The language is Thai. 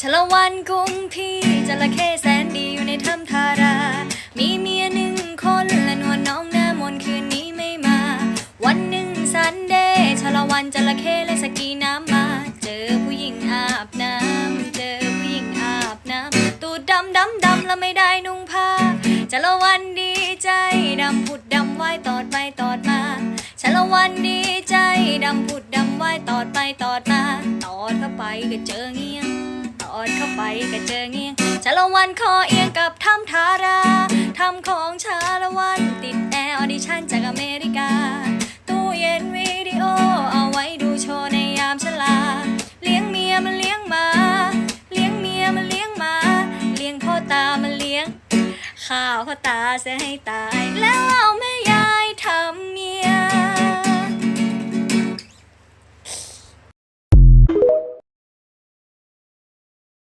ชลวันกุ้งพี่จระเข้แสนดีอยู่ในถ้ำทารา มีเมียหนึ่งคนและนวลน้องหน้ามนคืนนี้ไม่มา วันหนึ่งซันเดย์ชลวันจระเข้และสกีน้ำมา เจอผู้หญิงอาบน้ำเจอผู้หญิงอาบน้ำตูดดำดำดำแล้วไม่ได้นุ่งผ้าชลวันดีใจดำผุดดำว่ายตอดไปตอดมาชลวันดีใจดำผุดดำว่ายตอดไปตอดมา ตอดเข้าไปก็เจอเงี้ยง ก็เจอเงียงชาละวันคอเอียงกับทำทาราทำของชาละวันติดแอร์ออดิชั่นจากอเมริกา ตู้เย็นวิดีโอเอาไว้ดูโชว์ในยามชลา เลี้ยงเมียมันเลี้ยงหมา เลี้ยงเมียมันเลี้ยงหมา เลี้ยงพ่อตามันเลี้ยง ข้าวพ่อตาเสียให้ตายแล้ว